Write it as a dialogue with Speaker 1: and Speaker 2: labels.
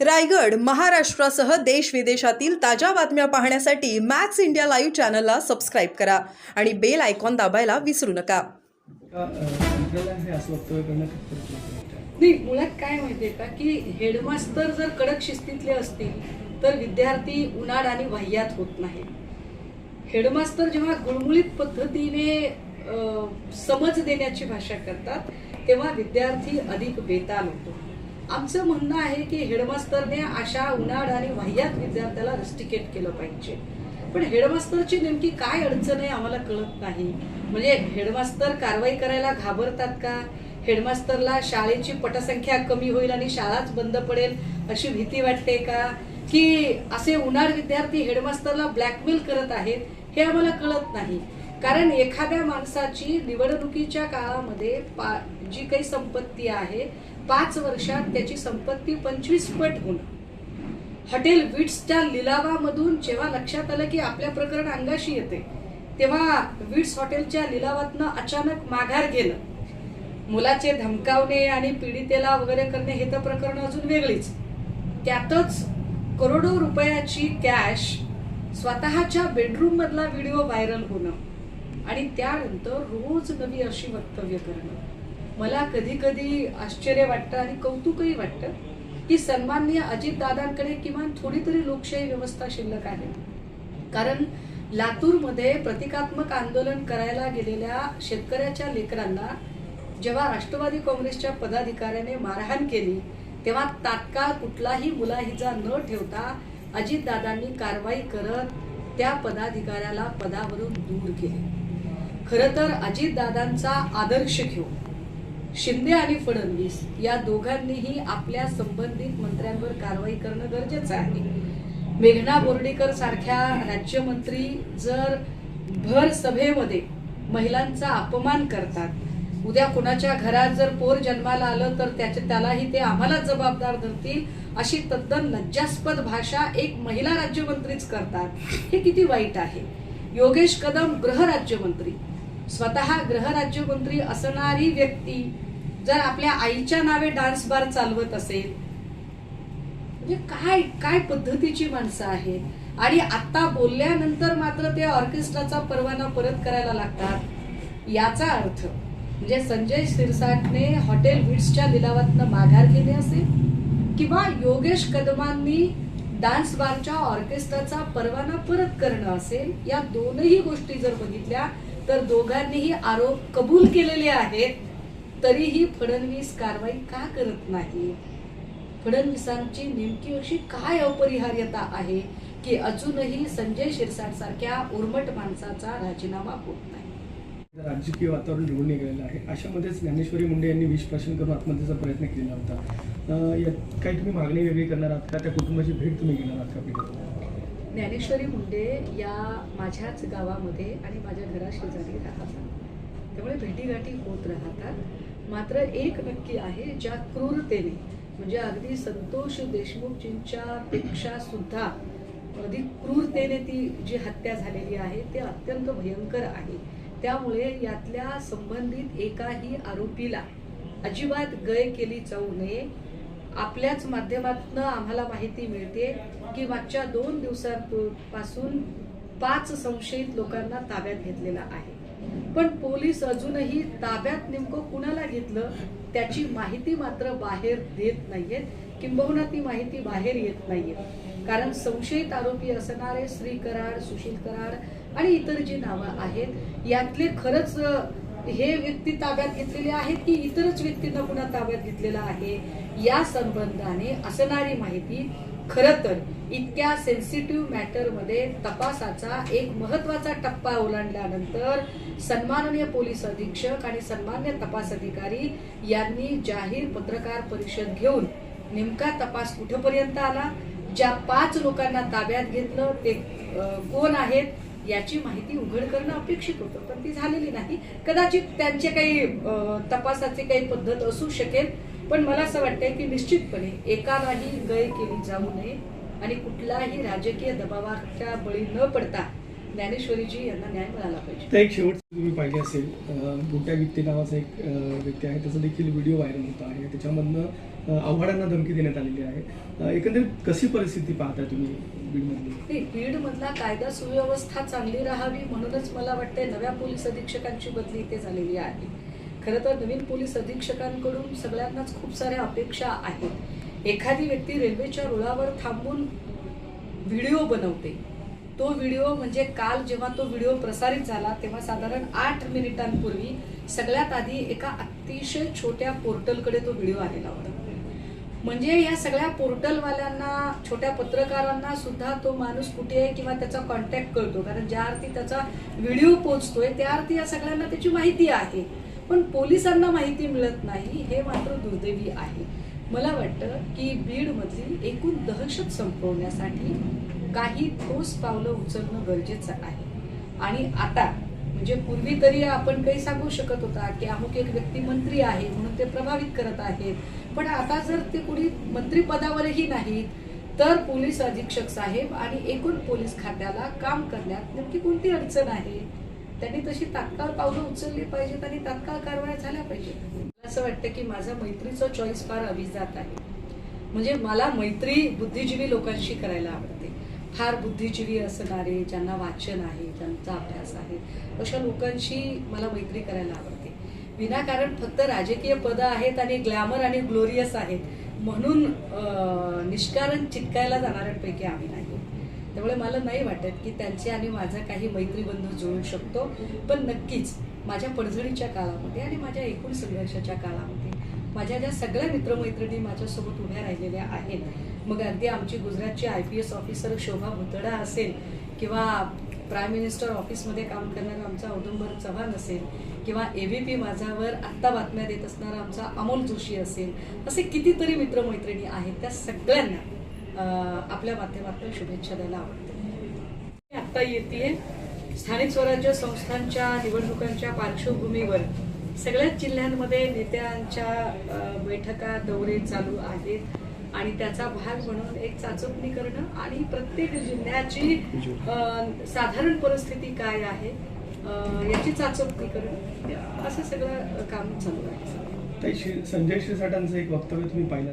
Speaker 1: रायगड महाराष्ट्रासह देश विदेशातील ताज्या बातम्या पाहण्यासाठी मॅक्स इंडिया लाईव्ह चॅनलला सबस्क्राईब करा आणि बेल आयकॉन दाबायला विसरू नका.
Speaker 2: नाही मुळात काय माहितीये का की हेडमास्तर जर कडक शिस्तीतले असतील तर विद्यार्थी उन्हाळ आणि वह्यात होत नाही हेडमास्तर जेव्हा गुळमुळीत पद्धतीने समज देण्याची भाषा करतात तेव्हा विद्यार्थी अधिक बेताल होतो. आमचं म्हणणं आहे की हेडमास्तरने अशा उन्हाळ आणि वह्यात विद्यार्थ्याला रस्टिकेट केलं पाहिजे. पण हेडमास्तरची नेमकी काय अडचण आहे आम्हाला कळत नाही. म्हणजे हेडमास्तर कारवाई करायला घाबरतात का? हेडमास्तरला शाळेची पटसंख्या कमी होईल आणि शाळाच बंद पडेल अशी भीती वाटते का? की असे उन्हाळ विद्यार्थी हेडमास्तरला ब्लॅकमेल करत आहेत हे आम्हाला कळत नाही. कारण एखाद्या माणसाची निवडणुकीच्या काळामध्ये पा जी काही संपत्ती आहे पाच वर्षात त्याची संपत्ती पंचवीस पट होणं. हॉटेल विट्सच्या लिलावामधून जेव्हा लक्षात आलं की आपल्या प्रकरण अंगाशी येते तेव्हा विट्स हॉटेलच्या लिलावातनं अचानक माघार गेलं मुलाचे धमकावणे आणि पीडितेला वगैरे करणे हे तर प्रकरण अजून वेगळीच. त्यातच करोडो रुपयाची कॅश स्वतःच्या बेडरूम मधला व्हिडिओ व्हायरल होणं आणि त्यानंतर रोज नवी अशी वक्तव्य करणं. मला कधी कधी आश्चर्य वाटतं आणि कौतुकही वाटतं की सन्माननीय अजितदादांकडे किमान थोडी तरी लोकशाही व्यवस्था शिल्लक आहे. कारण लातूरमध्ये प्रतिकात्मक आंदोलन करायला गेलेल्या शेतकऱ्याच्या लेकरांना जेव्हा राष्ट्रवादी काँग्रेसच्या पदाधिकाऱ्याने मारहाण केली तेव्हा तात्काळ कुठलाही मुलाहिजा न ठेवता अजितदादांनी कारवाई करत त्या पदाधिकाऱ्याला पदावरून दूर केले. खरं तर अजितदादांचा आदर्श घेऊन शिंदे आणि फडणवीस या दोघांनीही आपल्या संबंधित मंत्र्यांवर कारवाई करणं गरजेचं आहे. मेघना बोर्डीकर सारख्या राज्यमंत्री जर भर सभेमध्ये महिलांचा अपमान करतात उद्या कुणाच्या घरात जर पोर जन्माला आलं तर त्याच्या त्यालाही ते आम्हाला जबाबदार धरतील अशी तद्दन लज्जास्पद भाषा एक महिला राज्यमंत्रीच करतात. हे किती वाईट आहे. योगेश कदम गृहराज्यमंत्री स्वतः गृहराज्यमंत्री असणारी व्यक्ती जर आपल्या आईच्या नावे डान्स बार चालवत असेल म्हणजे काय काय पद्धतीची माणसं आहेत? आणि आता बोलल्यानंतर मात्र ते ऑर्केस्ट्राचा परवाना परत करायला लागतात याचा अर्थ म्हणजे संजय शिरसाटने हॉटेल विट्सच्या लिलावातनं माघार घेणे असेल? किंवा योगेश कदमांनी डान्स बारच्या ऑर्केस्ट्राचा परवाना परत करणं असेल? या दोनही गोष्टी जर बघितल्या तर दोघांनीही आरोप कबूल केलेले आहेत. तरीही फडणवीस कारवाई का करत नाही? फडणवीसांची नेमकी अशी काय अपरिहार्यता आहे की अजूनही संजय शिरसाट सारख्या उर्मट माणसाचा राजीनामा होत नाही?
Speaker 3: राजकीय वातावरण निवडून निघालेलं आहे. अशामध्येच ज्ञानेश्वरी मुंडे यांनी विष प्राशन करून आत्महत्येचा प्रयत्न केला होता. यात काही तुम्ही मागणी वेगळी करणार आहात का? त्या कुटुंबाची भेट तुम्ही घेणार आहात का
Speaker 2: ज्ञानेश्वरी मुंडे या माझ्याच गावामध्ये आणि माझ्या घराशेजारी राहतात. त्यामुळे भेटीगाठी होत राहतात. मात्र एक नक्की आहे ज्या क्रूरतेने म्हणजे अगदी संतोष देशमुखजींच्या पेक्षा सुद्धा अधिक क्रूरतेने ती जी हत्या झालेली आहे ते अत्यंत भयंकर आहे. त्यामुळे यातल्या संबंधित एकाही आरोपीला अजिबात गय केली जाऊ नये. आपल्याच माध्यमातून आम्हाला माहिती मिळते की मागच्या दोन दिवसांपासून पाच संशयित लोकांना ताब्यात घेतलेला आहे. पण पोलीस अजूनही ताब्यात नेमकं कुणाला घेतलं त्याची माहिती मात्र बाहेर देत नाहीयेत. किंबहुना ती माहिती बाहेर येत नाहीये. कारण संशयित आरोपी असणारे श्री कराड सुशील कराड आणि इतर जी नावं आहेत यातले खरंच हे व्यक्ती ताब्यात घेतलेले आहेत की इतरच व्यक्तींना पुन्हा ताब्यात घेतलेला आहे? या संबंधाने असणारी माहिती खरं तर इतक्या सेन्सिटिव्ह मॅटरमध्ये तपासाचा एक महत्त्वाचा टप्पा ओलांडल्यानंतर सन्माननीय पोलीस अधीक्षक आणि सन्मान्य तपास अधिकारी यांनी जाहीर पत्रकार परिषद घेऊन नेमका तपास कुठपर्यंत आला? ज्या पाच लोकांना ताब्यात घेतलं ते कोण आहेत? याची माहिती उघड करणं अपेक्षित होतं पण ती झालेली नाही. कदाचित त्यांचे काही तपासाची काही पद्धत असू शकेल पण मला असं वाटतंय की निश्चितपणे एकालाही गय केली जाऊ नये आणि कुठलाही राजकीय दबावाच्या बळी न पडता ज्ञानेश्वरीजी यांना न्याय मिळाला पाहिजे.
Speaker 3: तर एक शेवटचं तुम्ही पाहिले असेल बुट्या गित्ते नावाचा एक व्यक्ती आहे. त्याचा देखील व्हिडिओ व्हायरल होत आहे. त्याच्यामधनं आव्हाडांना धमकी देण्यात आलेली आहे. एकंदरीत कशी परिस्थिती पाहता तुम्ही बीडमधली?
Speaker 2: नाही बीडमधला कायदा सुव्यवस्था चांगली राहावी म्हणूनच मला वाटते नव्या पोलीस अधीक्षकांची बदली इथे झालेली आहे. खरं तर नवीन पोलीस अधीक्षकांकडून सगळ्यांनाच खूप साऱ्या अपेक्षा आहेत. एखादी व्यक्ती रेल्वेच्या रुळावर थांबून व्हिडिओ बनवते तो व्हिडिओ म्हणजे काल जेव्हा तो व्हिडिओ प्रसारित झाला तेव्हा साधारण आठ मिनिटांपूर्वी सगळ्यात आधी एका अतिशय छोट्या पोर्टलकडे तो व्हिडिओ आलेला होता. म्हणजे या सगळ्या पोर्टलवाल्यांना छोट्या पत्रकारांना सुद्धा तो माणूस कुठे आहे किंवा त्याचा कॉन्टॅक्ट कळतो. कारण ज्या अर्थी त्याचा व्हिडिओ पोचतोय त्या अर्थी या सगळ्यांना त्याची माहिती आहे. पण पोलिसांना माहिती मिळत नाही हे मात्र दुर्दैवी आहे. मला वाटतं की बीडमधली एकूण दहशत संपवण्यासाठी काही ठोस पावलं उचलणं गरजेचं आहे. आणि आता म्हणजे पूर्वी तरी आपण काही सांगू शकत होता की अमुक एक व्यक्ती मंत्री आहे म्हणून ते प्रभावित करत आहेत. पण आता जर ते कुणी मंत्रीपदावरही नाहीत तर पोलीस अधीक्षक साहेब आणि एकूण पोलीस खात्याला काम करण्यात नेमकी कोणती अडचण आहे? त्यांनी तशी तात्काळ पावलं उचलली पाहिजेत आणि तात्काळ कारवाया झाल्या पाहिजेत. मला असं वाटतं की माझा मैत्रीचं चॉईस फार अभिजात आहे. म्हणजे मला मैत्री बुद्धिजीवी लोकांशी करायला आवडते. फार बुद्धिजीवी असणारे ज्यांना वाचन आहे ज्यांचा अभ्यास आहे अशा लोकांशी मला मैत्री करायला आवडते. विनाकारण फक्त राजकीय पदं आहेत आणि ग्लॅमर आणि ग्लोरियस आहेत. म्हणून निष्कारण चिटकायला जाणाऱ्यांपैकी आम्ही नाही. त्यामुळे मला नाही वाटत की त्यांचे आणि माझा काही मैत्रीबंध जुळू शकतो. पण नक्कीच माझ्या पडझडीच्या काळामध्ये आणि माझ्या एकूण संघर्षाच्या काळामध्ये माझ्या ज्या सगळ्या मित्रमैत्रिणी माझ्यासोबत उभ्या राहिलेल्या आहेत मग अगदी आमची गुजरातची I P S officer Shobha Bhutada असेल किंवा प्राईम मिनिस्टर ऑफिसमध्ये काम करणारा आमचा औदुंबर चव्हाण असेल किंवा ए व्ही पी माझावर आत्ता बातम्या देत असणारा आमचा अमोल जोशी असेल असे कितीतरी मित्रमैत्रिणी आहेत. त्या सगळ्यांना आपल्या माध्यमातून शुभेच्छा द्यायला आवडते. मी आत्ता येते स्थानिक स्वराज्य संस्थांच्या निवडणुकांच्या पार्श्वभूमीवर सगळ्याच जिल्ह्यांमध्ये नेत्यांच्या बैठका दौरे चालू आहेत. आणि त्याचा भाग म्हणून एक चाचपणी करणं आणि प्रत्येक जिल्ह्याची साधारण परिस्थिती काय आहे याची चाचपणी करणं असं सगळं काम चालू आहे.
Speaker 3: श्री- संजय शिरसाटांचं एक वक्तव्य तुम्ही पाहिलं.